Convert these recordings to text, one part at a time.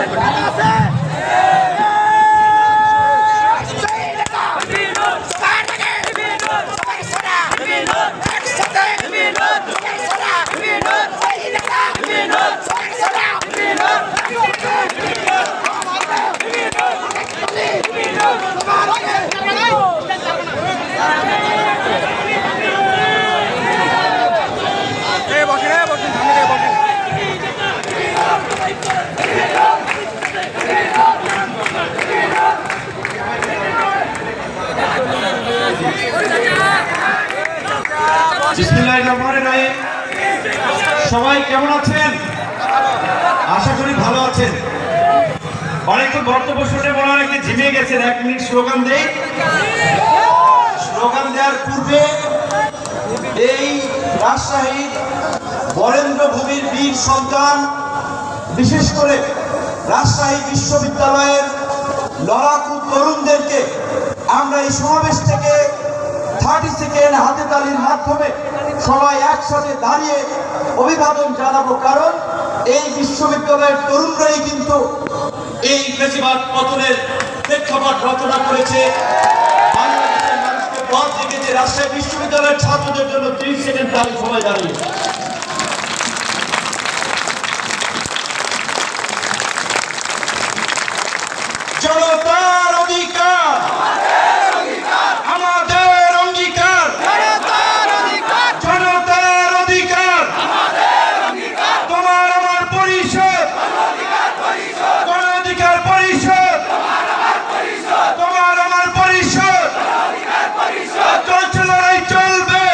এই আছেন। অনেকক্ষণ বক্তব্য শুনে মনে অনেকে ঝিমিয়ে গেছেন। এক মিনিট স্লোগান দেই। স্লোগান দেওয়ার পূর্বে এই রাজশাহী বরেন্দ্র ভূমির বীর সন্তান, বিশেষ করে রাজশাহী বিশ্ববিদ্যালয়ের লড়াকু তরুণদেরকে আমরা এই সমাবেশ থেকে থার্টি সেকেন্ড হাতে তালির মাধ্যমে সবাই একসাথে দাঁড়িয়ে অভিবাদন জানাব। কারণ এই বিশ্ববিদ্যালয়ের তরুণরাই কিন্তু এই বেশিরভাগ পতনের প্রেক্ষাপট রচনা করেছে। বাংলাদেশের মানুষকে পথ দেখেছে রাজশাহী বিশ্ববিদ্যালয়ের ছাত্রদের জন্য ত্রিশ সেকেন্ড তারিখ সময় দাঁড়িয়ে জনতার অধিকার আমাদের অঙ্গীকার জনতার অধিকার তোমার আমার পরিষদ গণ অধিকার পরিষদ তোমার আমার পরিষদ চলছে লড়াই চলবে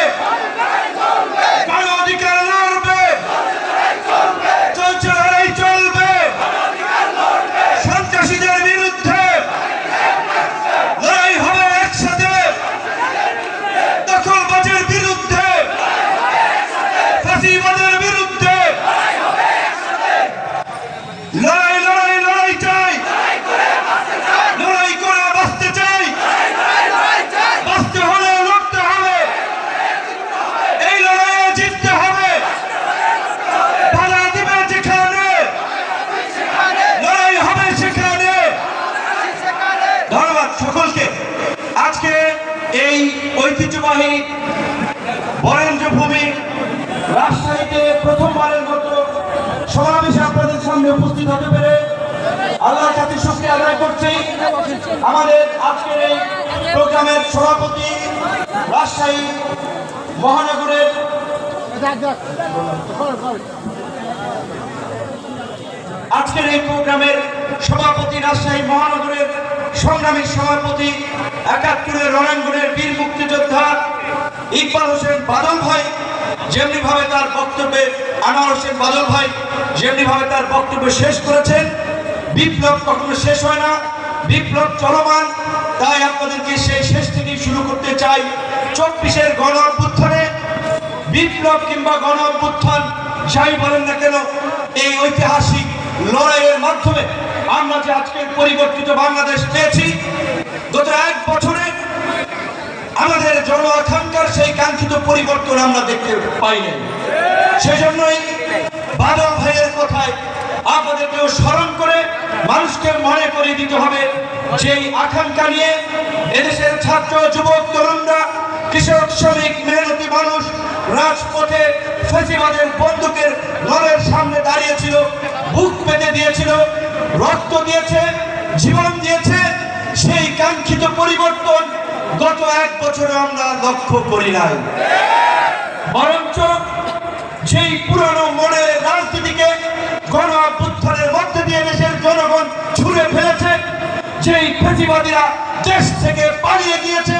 গণ অধিকার লড়বে চলছে লড়াই চলবে সন্ত্রাসীদের বিরুদ্ধে লড়াই হবে একসাথে দখলবাজের বিরুদ্ধে ফাঁসিবাদের বিরুদ্ধে লড়াই লড়াই লড়াই চাই লড়াই করে বাঁচতে চাই বাঁচতে হলে লড়তে হবে এই লড়াইয়ে জিততে হবে বাধা দিবে যেখানে লড়াই হবে সেখানে ধন্যবাদ সকলকে আজকে এই ঐতিহ্যবাহী বরেন্দ্র ভূমি রাজশাহীতে প্রথমবারের মতো সমাবেশে আপনাদের সামনে হতে পেরে আল্লাহর কাছে শুক্রিয়া আদায় করছি। আমাদের আজকের এই প্রোগ্রামের সভাপতি রাজশাহী মহানগরের আজকের এই প্রোগ্রামের সভাপতি রাজশাহী মহানগরের সংগ্রামী সভাপতি একাত্তরের রণাঙ্গনের বীর মুক্তিযোদ্ধা ইকবাল হোসেন বাদল ভাই যেমনি ভাবে তার বক্তব্যে আনোয়ার হোসেন বাদল ভাই যেমনি ভাবে তার বক্তব্য শেষ করেছেন, বিপ্লব কখনো শেষ হয় না, বিপ্লব চলমান। তাই আপনাদেরকে সেই শেষ থেকে শুরু করতে চাই চব্বিশের গণ অভ্যুত্থানে। বিপ্লব কিংবা গণ অভ্যুত্থান যাই বলেন না কেন, এই ঐতিহাসিক লড়াইয়ের মাধ্যমে আমরা যে আজকে পরিবর্তিত বাংলাদেশ পেয়েছি, গত এক বছরে আমাদের জন আকাঙ্ক্ষার সেই কাঙ্ক্ষিত পরিবর্তন আমরা দেখতে পাই নাই। সেজন্যই বাদল ভাইয়ের কথায় আপনাদেরকেও স্মরণ করে মানুষকে মনে করে দিতে হবে, যেই আকাঙ্ক্ষা নিয়ে এদেশের ছাত্র, যুবক, তরুণরা, কৃষক, শ্রমিক, মেহনতি মানুষ রাজপথে ফেসিবাদের বন্দুকের নলের সামনে দাঁড়িয়েছিল, বুক পেতে দিয়েছিল, রক্ত দিয়েছে, জীবন দিয়েছে, সেই কাঙ্ক্ষিত পরিবর্তন গত এক বছরে আমরা লক্ষ্য করি নাই। বরঞ্চ সেই পুরনো মনের রাজনীতিকে গণ অভ্যুত্থানের মধ্যে দিয়ে দেশের জনগণ ছুঁড়ে ফেলেছে সেই ফেসিবাদীরা দেশ থেকে পালিয়ে গিয়েছে।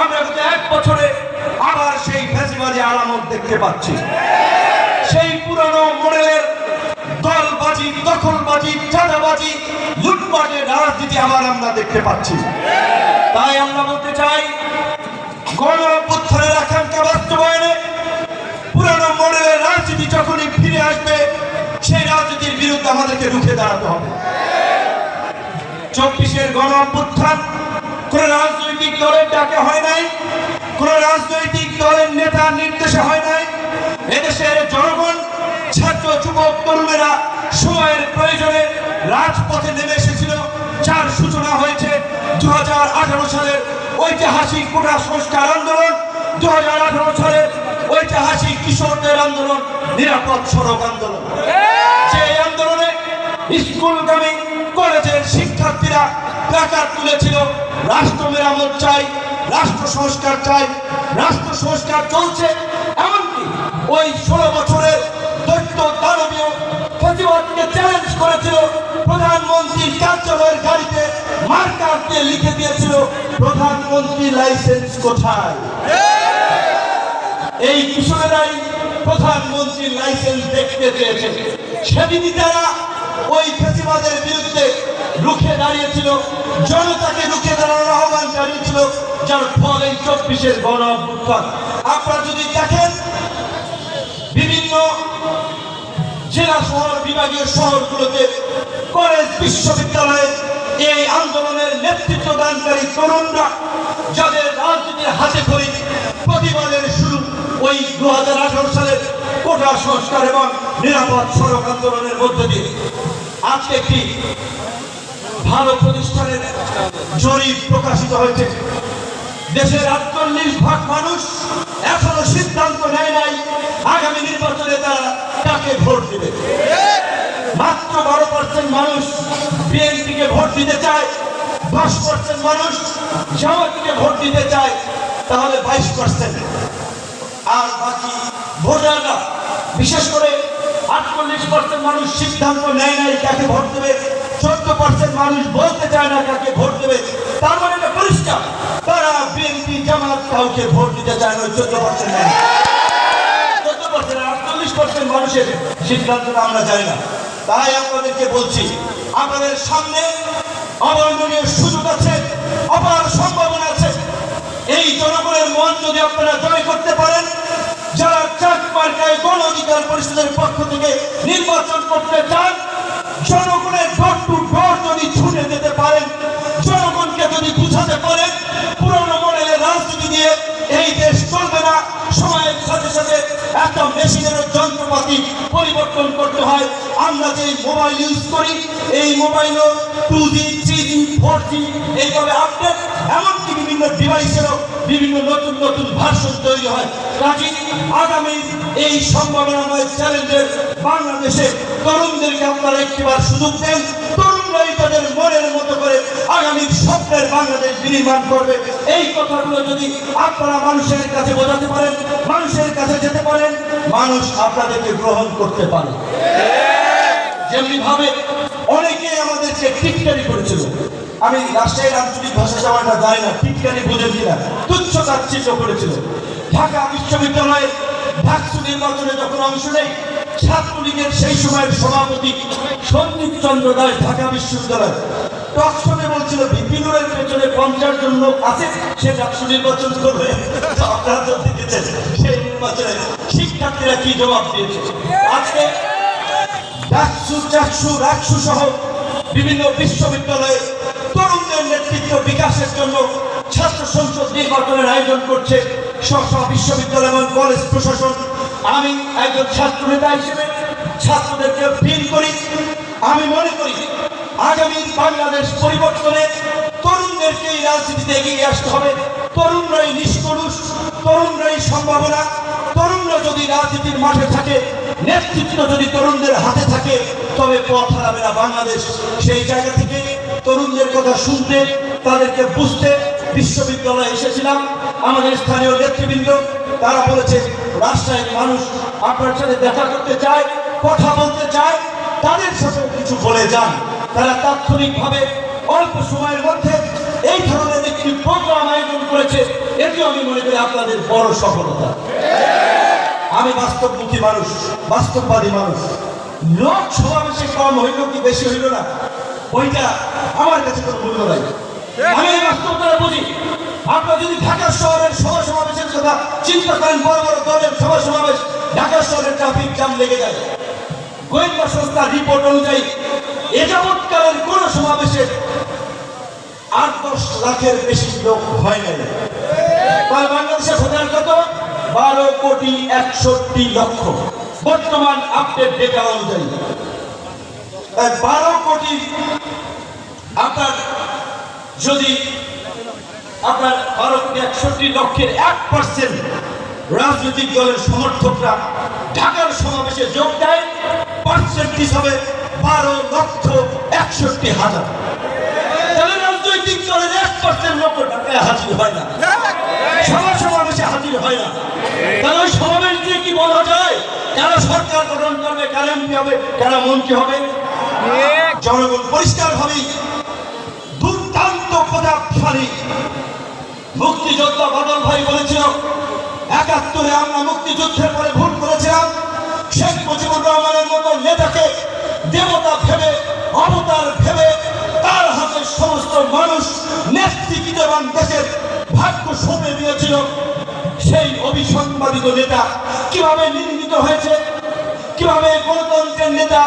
আমরা গত এক বছরে আবার সেই ফেসিবাদী আলামত দেখতে পাচ্ছি। সেই পুরনো মডেলের চাঁদাবাজি দখলবাজি চাঁদাবাজি, লুটপাটের রাজনীতি আবার আমরা দেখতে পাচ্ছি। তাই আমরা বলতে চাই গণ আকাঙ্ক্ষা বাস্তবায়নে পুরানো মডেলের রাজনীতি যখনই ফিরে আসবে, সেই রাজনীতির বিরুদ্ধে আমাদেরকে রুখে দাঁড়াতে হবে। চব্বিশের গণ কোন রাজনৈতিক দলের ডাকে হয় নাই, কোন রাজনৈতিক দলের নেতা নির্দেশে হয় নাই। এদেশের জনগণ, ছাত্র, যুবক, তরুণেরা সময়ের প্রয়োজনে রাজপথে নেমে এসেছিল। যার সূচনা হয়েছে দু সালের ঐতিহাসিক কোটা সংস্কার আন্দোলন। দু সালের ঐতিহাসিক কিশোরদের আন্দোলন, নিরাপদ সড়ক আন্দোলন। যে আন্দোলনে স্কুলগামী কলেজের শিক্ষার্থীরা প্রাকার তুলেছিল, রাষ্ট্র মেরামত চাই, রাষ্ট্র সংস্কার চাই, রাষ্ট্র সংস্কার চলছে। এমনকি ওই ষোলো বছরের দৈত্য প্রধানমন্ত্রীর কার্যালয়ের গাড়িতে মার্কার দিয়ে লিখে দিয়েছিল, প্রধানমন্ত্রী লাইসেন্স কোথায়? এই কিশোরেরাই প্রধানমন্ত্রীর লাইসেন্স দেখতে চেয়েছে সেদিনই তারা ওই ফেসিবাদের বিরুদ্ধে রুখে দাঁড়িয়েছিল, জনতাকে রুখে দাঁড়ানোর আহ্বান জানিয়েছিল, যার ফল এই চব্বিশের গণ আপনারা যদি দেখেন, বিভিন্ন জেলা শহর বিভাগীয় শহরগুলোতে কলেজ, বিশ্ববিদ্যালয়ে এই আন্দোলনের নেতৃত্ব দানকারী তরুণরা যাদের রাজনীতির হাতে খড়ি প্রতিবাদের শুরু ওই দু হাজার আঠারো সালের কোটা সংস্কার এবং নিরাপদ সড়ক আন্দোলনের মধ্য দিয়ে। আজকে একটি ভালো প্রতিষ্ঠানের জরিপ প্রকাশিত হয়েছে। দেশের আটচল্লিশ ভাগ মানুষ এখনও সিদ্ধান্ত নেয় নাই, আগামী নির্বাচনে তারা কাকে ভোট দিবে? মাত্র বারো পার্সেন্ট মানুষ বিএনপিকে ভোট দিতে চায়, দশ পার্সেন্ট মানুষ জামাতকে ভোট দিতে চায়, তাহলে বাইশ পার্সেন্ট আর বাকি ভোটাররা, বিশেষ করে আটচল্লিশ পার্সেন্ট মানুষ সিদ্ধান্ত নেয় নাই কাকে ভোট দেবে, চোদ্দ পার্সেন্ট মানুষ বলতে চায় না কাকে ভোট দেবে, তার মানে এটা পরিষ্কার। কাউকে ভোট দিতে চায় না চোদ্দ পার্সেন্ট চোদ্দ পার্সেন্ট মানুষের সিদ্ধান্তটা আমরা জানি না। তাই আপনাদেরকে বলছি, আপনাদের সামনে অবর্ণনীয় সুযোগ আছে, অপার সম্ভাবনা আছে। এই জনগণের মন যদি আপনারা জয় করতে পারেন, যারা চাক গণ অধিকার পরিষদের পক্ষ থেকে নির্বাচন করতে চান, জনগণের ডোর টু ডোর যদি ছুটে যেতে পারেন, জনগণকে যদি বুঝাতে পারেন দিয়ে এই দেশ চলবে না। সময়ের সাথে সাথে একটা মেশিনের যন্ত্রপাতি পরিবর্তন করতে হয়। আমরা যে মোবাইল ইউজ করি, এই মোবাইলও two G three G four G এইভাবে আপডেট এমনকি বিভিন্ন ডিভাইসেরও বিভিন্ন নতুন নতুন ভার্সন তৈরি হয়। কাজে আগামী এই সম্ভাবনাময় চ্যালেঞ্জের বাংলাদেশে তরুণদেরকে আপনারা একটিবার সুযোগ দেন। তরুণরাই তাদের মনের মতো করে আগামী স্বপ্নের বাংলাদেশ বিনির্মাণ করবে। এই কথাগুলো যদি আপনারা মানুষের কাছে বোঝাতে পারেন, মানুষের কাছে যেতে পারেন, মানুষ আপনাদেরকে গ্রহণ করতে পারে। যেমনি ভাবে অনেকে আমাদেরকে টিটকারি করেছিল। আমি রাজশাহীর আঞ্চলিক ভাষা যাওয়াটা জানি না, টিটকারি বুঝেন কিনা। তুচ্ছ তাচ্ছিল্য করেছিল। ঢাকা বিশ্ববিদ্যালয়ে ঢাকসু নির্বাচনে যখন অংশ নেই ছাত্রলীগের সেই সময়ের সভাপতি সন্দীপ চন্দ্র দাস, ঢাকা বিশ্ববিদ্যালয়। টকশনে বলছিল বিপিনুরের পেছনে পঞ্চাশ জন লোক আছে, সে ডাকসু নির্বাচন করবে। সেই নির্বাচনে শিক্ষার্থীরা কি জবাব দিয়েছে? আজকে ডাকসু, চাকসু, রাকসু সহ বিভিন্ন বিশ্ববিদ্যালয়ে তরুণদের নেতৃত্ব বিকাশের জন্য ছাত্র সংসদ নির্বাচনের আয়োজন করছে সব বিশ্ববিদ্যালয় এবং কলেজ প্রশাসন। আমি একজন ছাত্র নেতা হিসেবে ছাত্রদেরকে ফিল করি। আমি মনে করি আগামী বাংলাদেশ পরিবর্তনে তরুণদেরকে এই রাজনীতিতে এগিয়ে আসতে হবে। তরুণরাই নিষ্কলুষ তরুণরাই সম্ভাবনা। তরুণরা যদি রাজনীতির মাঠে থাকে, নেতৃত্ব যদি তরুণদের হাতে থাকে, তবে পথ হারাবে না বাংলাদেশ। সেই জায়গা থেকে তরুণদের কথা শুনতে, তাদেরকে বুঝতে বিশ্ববিদ্যালয়ে এসেছিলাম। আমাদের স্থানীয় নেতৃবৃন্দ তারা বলেছে, রাজশাহীর মানুষ আপনার সাথে দেখা করতে চায়, কথা বলতে চায়, তাদের সাথে কিছু বলে যান। তারা তাৎক্ষণিকভাবে অল্প সময়ের মধ্যে এই ধরনের একটি প্রোগ্রাম আয়োজন করেছে। এটি আমি মনে করি আপনাদের বড় সফলতা। আমি বাস্তবমুখী মানুষ, বাস্তববাদী মানুষ। লোক সমাবেশে কম হইল কি বেশি হইল না? ওইটা আমার কাছে কোনো মূল্য নাই। আমি বাস্তবতা বুঝি। আপনারা যদি ঢাকা শহরের সভা সমাবেশের কথা চিন্তা করেন, বড় বড় দলের সভা সমাবেশ, ঢাকা শহরের ট্রাফিক জ্যাম লেগে যায় গোয়েন্দা সংস্থার রিপোর্ট অনুযায়ী এ যাবৎকালের কোন সমাবেশে আট দশ লাখের বেশি লোক হয় নাই। বাংলাদেশের ভোটার কত? বারো কোটি একষট্টি লক্ষ। বর্তমান আপডেট ডেটা অনুযায়ী। বারো কোটি আপনার যদি আপনার কোটি একষট্টি লক্ষের এক পার্সেন্ট রাজনৈতিক দলের সমর্থকরা ঢাকার সমাবেশে যোগ দেয়। পার্সেন্ট হিসাবে বারো লক্ষ একষট্টি হাজার। তাহলে রাজনৈতিক দলের এক পার্সেন্ট লোক ঢাকায় হাজির হয় না। সভা সমাবেশে হাজির হয় না। তাহলে ওই সমাবেশ দিয়ে কি বলা যায়? কারা সরকার গঠন করবে কারা এমপি হবে কারা মন্ত্রী হবে? জনগণ দুর্দান্ত প্রতাপশালী মুক্তিযোদ্ধা বাদল ভাই বলেছিল, একাত্তরে আমরা মুক্তিযুদ্ধের পরে ভুল করেছিলাম। শেখ মুজিবুর রহমানের মতো নেতাকে দেবতা ভেবে, অবতার ভেবে, তার হাতে সমস্ত মানুষ নেতৃত্ববান দেশের ভাগ্য সঁপে দিয়েছিল। সেই অভিসংবাদিত নেতা কীভাবে নির্মিত হয়েছে? কীভাবে গণতন্ত্রের নেতা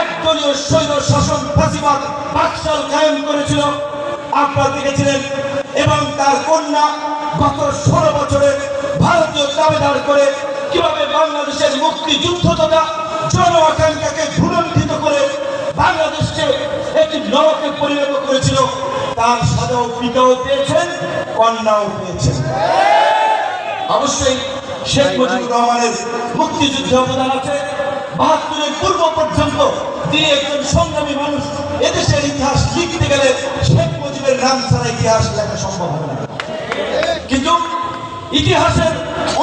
একদলীয় সৈন্য শাসন, ফাঁসিবাদ, বাকশাল কায়েম করেছিল? আপনারা দেখেছিলেন এবং তার কন্যা গত ষোলো বছরে ভারতীয় দাবিদার করে কীভাবে বাংলাদেশের মুক্তিযুদ্ধ তথা জন আকাঙ্ক্ষাকে ভুলণ্ঠিত করে বাংলাদেশকে একটি নরকে পরিণত করেছিল, তার সাজাও পিতাও পেয়েছেন, কন্যাও পেয়েছেন। অবশ্যই শেখ মুজিবুর রহমানের মুক্তিযুদ্ধে অবদান আছে। বাহাত্তরের পূর্ব পর্যন্ত তিনি একজন সংগ্রামী মানুষ। এদেশের ইতিহাস লিখতে গেলে শেখ মুজিবের নাম ছাড়া ইতিহাস লেখা সম্ভব হবে না কিন্তু ইতিহাসের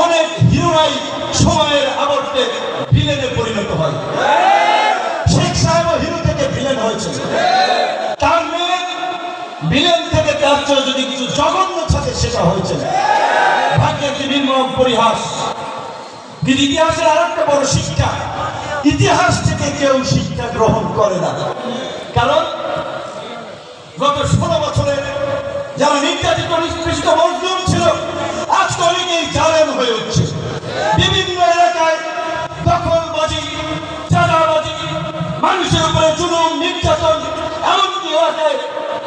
অনেক হিরোরাই সময়ের আবর্তে ভিলেনে পরিণত হয়। শেখ সাহেব হিরো থেকে ভিলেন হয়েছে। তার মেয়ে ভিলেন থেকে তার যদি কিছু জঘন্য থাকে, সেটা হয়েছে ইতিহাসের আর একটা বড় শিক্ষা, ইতিহাস থেকে কেউ শিক্ষা গ্রহণ করে না। কারণ গত ষোলো বছরে যারা নির্যাতিত, নিষ্পৃষ্ট, মজলুম অনেকেই জালেম হয়ে উঠছে। বিভিন্ন এলাকায় দখলবাজি, চাঁদাবাজি, মানুষের উপরে জুলুম, নির্যাতন, এমনকি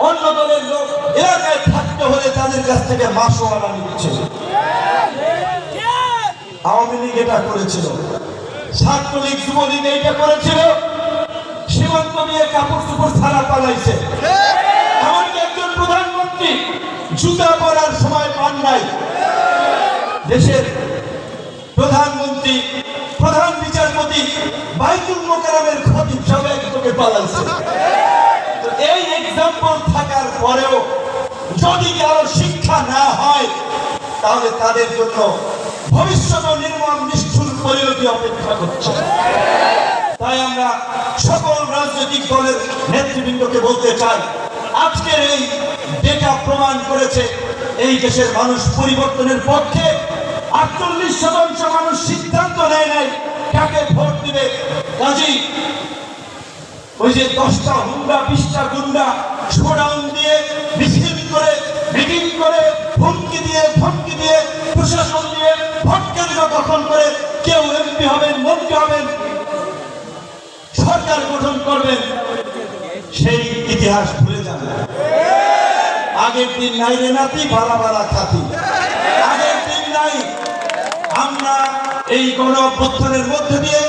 অন্য দলের লোক এলাকায় থাকতে হলে তাদের কাছ থেকে মাসোয়ারা নিচ্ছে। আওয়ামী লীগ এটা করেছিল। ছাত্রলীগ, যুবলীগ এইটা করেছিল। সীমান্ত দিয়ে কাপড় চোপড় ছাড়া পালাইছে। এমনকি একজন প্রধানমন্ত্রী জুতা পরার সময় পান নাই। দেশের প্রধানমন্ত্রী, প্রধান বিচারপতি বাইতুল মোকারমের খতিব সব একযোগে পালাইছে তো এই এক্সাম্পল থাকার পরেও যদি কারও শিক্ষা না হয়, তাহলে তাদের জন্য ভবিষ্যৎ নির্মম নিষ্ঠুর পরিণতি অপেক্ষা করছে। তাই আমরা সকল রাজনৈতিক দলের নেতৃবৃন্দকে বলতে চাই, আজকের এই ডেটা প্রমাণ করেছে এই দেশের মানুষ পরিবর্তনের পক্ষে আটচল্লিশ শতাংশ মানুষ সিদ্ধান্ত নেয় নাই কাকে ভোট দিবে। কাজী ওই যে দশটা হুন্ডা, বিশটা গুন্ডা শোডাউন দিয়ে মিছিল করে মিটিং করে, হুমকি দিয়ে, ধমকি দিয়ে, প্রশাসন দিয়ে ভোট কেন্দ্র দখল করে কেউ এমপি হবেন, মন্ত্রী হবেন, সরকার গঠন করবেন, সেই ইতিহাস ভুলে যাবে আগের দিন নাই রে নাতি, বালা বালা খাতি নাই আমরা এই গণ অভ্যুত্থানের মধ্যে দিয়ে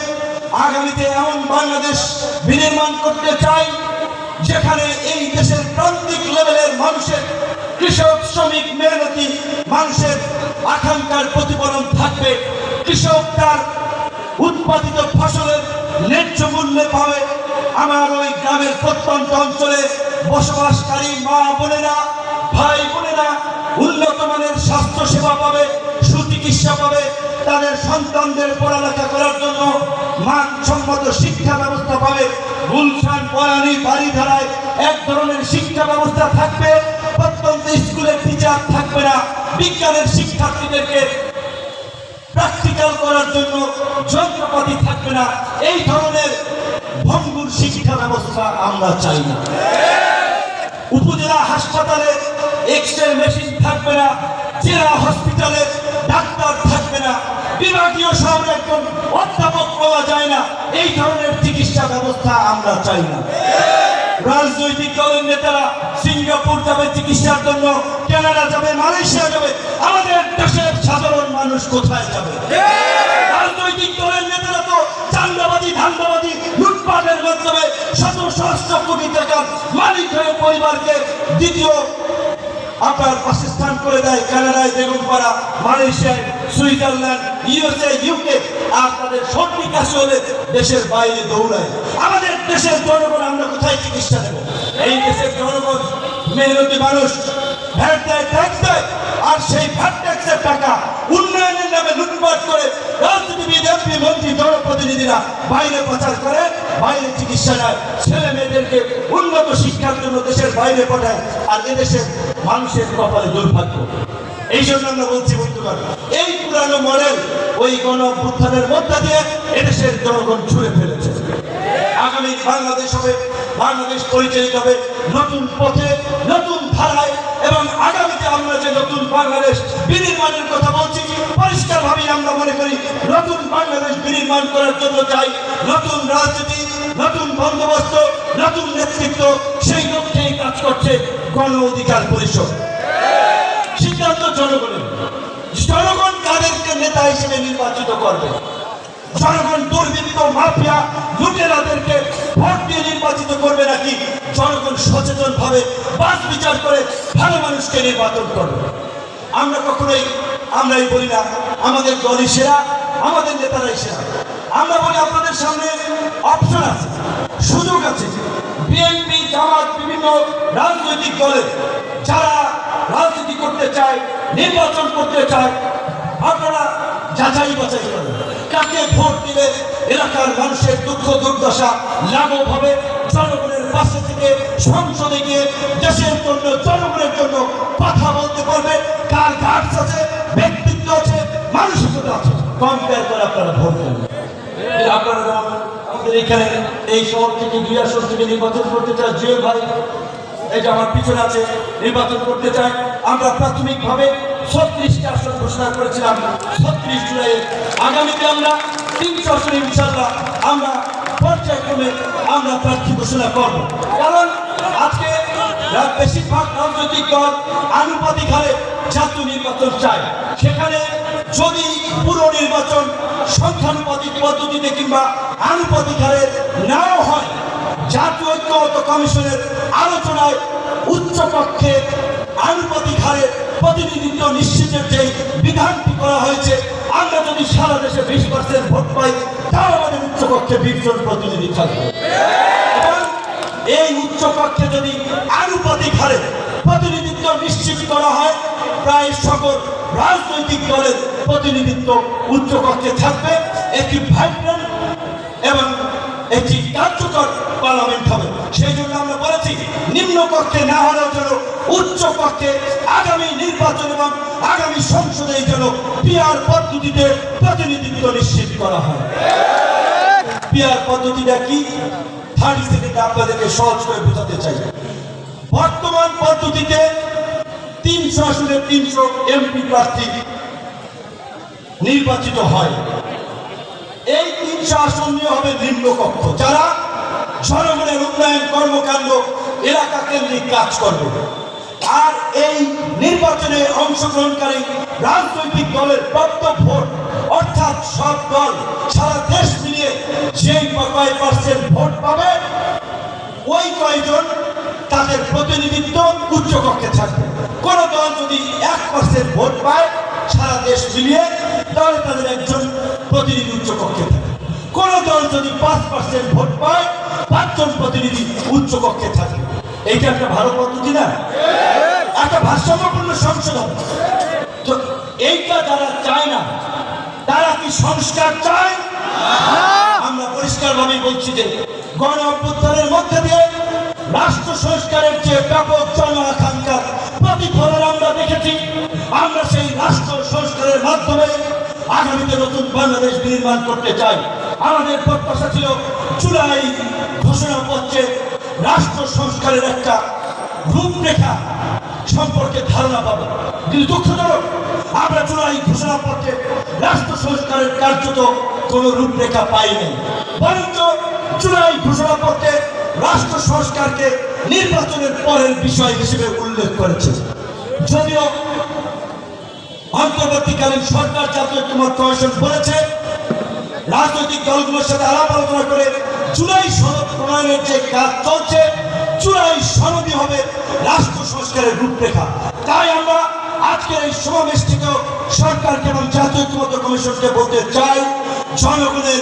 আগামীতে এমন বাংলাদেশ বিনির্মাণ করতে চাই, যেখানে এই দেশের প্রান্তিক লেভেলের মানুষের কৃষক, শ্রমিক মেহনতি মানুষের আকাঙ্ক্ষার প্রতিফলন থাকবে। কৃষক তার উৎপাদিত ফসলের ন্যায্য মূল্যে পাবে। আমার ওই গ্রামের প্রত্যন্ত অঞ্চলে বসবাসকারী মা বোনেরা, ভাই বোনেরা উন্নত মানের স্বাস্থ্য সেবা পাবে। সুচিকিৎসা পাবে, তাদের সন্তানদের পড়ালেখা করার জন্য মানসম্মত শিক্ষা ব্যবস্থা পাবে। গুলশান, বয়ানি বাড়িধারায় এক ধরনের শিক্ষা ব্যবস্থা থাকবে। প্রত্যন্ত স্কুলের টিচার থাকবে না। বিজ্ঞানের শিক্ষার্থীদেরকে প্র্যাকটিক্যাল করার জন্য যন্ত্রপাতি থাকবে না। এই ধরনের ভঙ্গুর শিক্ষা ব্যবস্থা আমরা চাই না। উপজেলা হাসপাতালে এক্স রে মেশিন থাকবে না। জেলা হসপিটালে ডাক্তার থাকবে না। বিভাগীয় শহরে একজন অধ্যাপক পাওয়া যায় না। এই ধরনের চিকিৎসা ব্যবস্থা আমরা চাই না। রাজনৈতিক দলের নেতারা সিঙ্গাপুর যাবে চিকিৎসার জন্য, কানাডা যাবে, মালয়েশিয়া যাবে। আমাদের দেশের সাধারণ মানুষ কোথায় যাবে? রাজনৈতিক দলের নেতারা তো চান্দাবাজি ধান্দাবাজি, লুটপাটের মাধ্যমে শত সহস্র কোটি টাকার মালিক হয়ে পরিবারকে দ্বিতীয় আপনার বাসস্থান করে দেয় কানাডায়, বেগমপাড়া, মালয়েশিয়ায়, সুইজারল্যান্ড, ইউএসএ ইউকে আর তাদের সর্দি কাশি হলে দেশের বাইরে দৌড়ায়। আমাদের দেশের জনগণ, আমরা কোথায় চিকিৎসা দেব? এই দেশের জনগণ মেহনতি মানুষ, ভ্যাট দেয় ট্যাক্স দেয়, আর সেই ভ্যাট ট্যাক্সের টাকা উন্নয়নের নামে লুটপাট করে রাজনীতিবিদ এমপি মন্ত্রী, জনপ্রতিনিধিরা বাইরে প্রচার করে, বাইরে চিকিৎসা নেয়। ছেলে মেয়েদেরকে উন্নত শিক্ষার জন্য দেশের বাইরে পাঠায়, আর এদেশের মানুষের কপালে দুর্ভাগ্য। এই জন্য আমরা বলছি, বন্ধুগণ, এই পুরানো মডেল ওই গণ মধ্যে দিয়ে এদেশের জনগণ ছুঁড়ে ফেলেছে। আগামী বাংলাদেশ হবে, বাংলাদেশ পরিচালিত হবে নতুন পথে, নতুন ধারায় এবং আগামীতে আমরা যে নতুন বাংলাদেশ বিনির্মাণের কথা বলছি পরিষ্কারভাবে আমরা মনে করি নতুন বাংলাদেশ বিনির্মাণ করার জন্য চাই। নতুন রাজনীতি, নতুন বন্দোবস্ত, নতুন নেতৃত্ব, সেই লক্ষ্যেই কাজ করছে গণ অধিকার পরিষদ। সিদ্ধান্ত জনগণের। জনগণ কাদেরকে নেতা হিসেবে নির্বাচিত করবে? জনগণ দুর্বৃত্ত, মাফিয়া, লুটেরাদেরকে ভোট দিয়ে নির্বাচিত করবে নাকি? জনগণ সচেতন ভাবে বাস বিচার করে ভালো মানুষকে নির্বাচন করবে। আমরা কখনোই, আমরাই বলি না, আমাদের দলই সেরা, আমাদের নেতারাই সেরা। আমরা বলি আপনাদের সামনে অপশন আছে, সুযোগ আছে। বিএনপি, জামাত, বিভিন্ন রাজনৈতিক দলের যারা রাজনীতি করতে চায়, নির্বাচন করতে চায়, আপনারা যাচাই বাছাই করেন। কাকে ভোট দিলে এলাকার মানুষের দুঃখ দুর্দশা লাঘব হবে জনগণের পাশে থেকে সংসদে গিয়ে দেশের জন্য, জনগণের জন্য কথা বলতে পারবে। কার গার্ডস আছে, ব্যক্তিত্ব আছে, মানসিকতা আছে কম্পেয়ার করে আপনারা ভোট দেবেন আপনারা এখানে এই শহর থেকে দুই আসন থেকে নির্বাচন করতে চায় জুয়েল ভাই। এই আমার পিছনে আছে, নির্বাচন করতে চাই আমরা প্রাথমিকভাবে ছত্রিশটা আসন ঘোষণা করেছিলাম। ছত্রিশ জুলাই আগামীতে আমরা তিনশো আসনে ইনশাল্লাহ আমরা পর্যায়ক্রমে আমরা প্রার্থী ঘোষণা করব। কারণ আজকে বেশিরভাগ রাজনৈতিক দল আনুপাতিক হারে জাতীয় নির্বাচন চায়। সেখানে যদি পুরো নির্বাচন সংখ্যানুপাতিক পদ্ধতিতে কিংবা আনুপাতিক হারে নাও হয়, জাতীয় ঐক্যমত কমিশনের আলোচনায় উচ্চ কক্ষে আনুপাতিক হারে প্রতিনিধিত্ব নিশ্চিতের যে বিধানটি করা হয়েছে, আমরা যদি সারা দেশে বিশ পার্সেন্ট ভোট পাই, তাও আমাদের উচ্চ কক্ষে বিশ প্রতিনিধি থাকবে। এই উচ্চ কক্ষে যদি আনুপাতিক হারে প্রতিনিধিত্ব নিশ্চিত করা হয়, প্রায় সকল রাজনৈতিক দলের প্রতিনিধিত্ব উচ্চ কক্ষে থাকবে একটি ভাইব্রেন্ট এবং একটি কার্যকর পার্লামেন্ট হবে। সেই জন্য আমরা বলেছি, নিম্ন কক্ষে না হলেও যেন উচ্চ কক্ষে আগামী নির্বাচন এবং আগামী সংসদে যেন পিয়ার পদ্ধতিতে প্রতিনিধিত্ব নিশ্চিত করা হয়। পিয়ার পদ্ধতিটা কি? থার্টি সেকেন্ডে আপনাদেরকে সহজ করে বোঝাতে চাই। বর্তমান পদ্ধতিতে তিনশো আসনে তিনশো এমপি প্রার্থী নির্বাচিত হয়। এই তিনশো আসন নিয়ে হবে নিম্নকক্ষ। যারা জনগণের উন্নয়ন কর্মকাণ্ড এলাকা কেন্দ্রিক কাজ করবে। আর এই নির্বাচনে অংশগ্রহণকারী রাজনৈতিক দলের প্রাপ্ত ভোট অর্থাৎ সব দল, সারা দেশ মিলিয়ে যেই কয় পার্সেন্ট ভোট পাবে, ওই কয়জন তাদের প্রতিনিধিত্ব উচ্চকক্ষে থাকবে। কোন দল যদি এক পার্সেন্ট ভোট পায়, সারা দেশ মিলিয়ে তাহলে তাদের একজন প্রতিনিধি উচ্চকক্ষে থাকে কোন দল যদি পাঁচ পার্সেন্ট ভোট পায় পাঁচজন প্রতিনিধি উচ্চকক্ষে থাকে এইটা একটা ভালো পদ্ধতি না? একটা ভারসাম্যপূর্ণ সংশোধন। তো এইটা যারা চায় না তারা কি সংস্কার চায়? আমরা পরিষ্কারভাবে বলছি যে গণ অভ্যুত্থানের মধ্যে দিয়ে রাষ্ট্র সংস্কারের যে ব্যাপক জন আকাঙ্ক্ষার প্রতিফলন আমরা দেখেছি। আমরা সেই রাষ্ট্র সংস্কারের মাধ্যমে আগামীতে নতুন বাংলাদেশ নির্মাণ করতে চাই। আমাদের প্রত্যাশা ছিল জুলাই ঘোষণাপত্রে রাষ্ট্র সংস্কারের একটা রূপরেখা সম্পর্কে ধারণা পাবো। কিন্তু দুঃখজনক আমরা জুলাই ঘোষণাপত্রে রাষ্ট্র সংস্কারের কার্যত কোনো রূপরেখা পাইনি। বরঞ্চ জুলাই ঘোষণাপত্রে রাষ্ট্র সংস্কারকে নির্বাচনের পরের বিষয় হিসেবে উল্লেখ করেছে। যদিও অন্তর্বর্তীকালীন সরকার জাতীয় ঐক্যমত কমিশন বলেছে রাজনৈতিক দলগুলোর সাথে আলাপ আলোচনা করে জুলাই সনদ প্রণয়নের যে কাজ চলছে চূড়াই সনদি হবে রাষ্ট্র সংস্কারের রূপরেখা। তাই আমরা আজকের এই সমাবেশ থেকেও সরকারকে এবং জাতীয় ঐক্যমত্য কমিশনকে বলতে চাই, জনগণের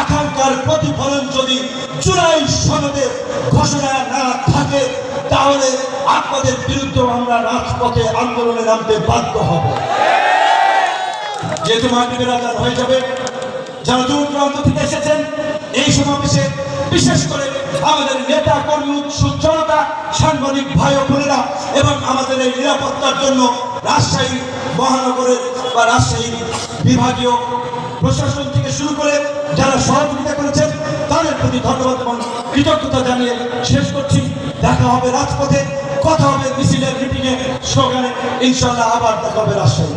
আকাঙ্ক্ষার প্রতিফলন যদি চূড়াই সনদে ঘোষণা না থাকে, তাহলে আপনাদের বিরুদ্ধে আমরা রাজপথে আন্দোলনে নামতে বাধ্য হব। যেহেতু মাগরিবের আজান হয়ে যাবে, যারা দূর দূরান্ত থেকে এসেছেন, এই সমাবেশে বিশেষ করে আমাদের নেতা কর্মী, উৎসুক জনতা, সাংবাদিক ভাই ও বোনেরা এবং আমাদের এই নিরাপত্তার জন্য রাজশাহী মহানগরের বা রাজশাহী বিভাগীয় প্রশাসন থেকে শুরু করে যারা সহযোগিতা করেছেন, তাদের প্রতি ধন্যবাদ এবং কৃতজ্ঞতা জানিয়ে শেষ করছি। দেখা হবে রাজপথে, কথা হবে মিছিলের মিটিংয়ে স্লোগানে। ইনশাল্লাহ আবার দেখা হবে রাজশাহী।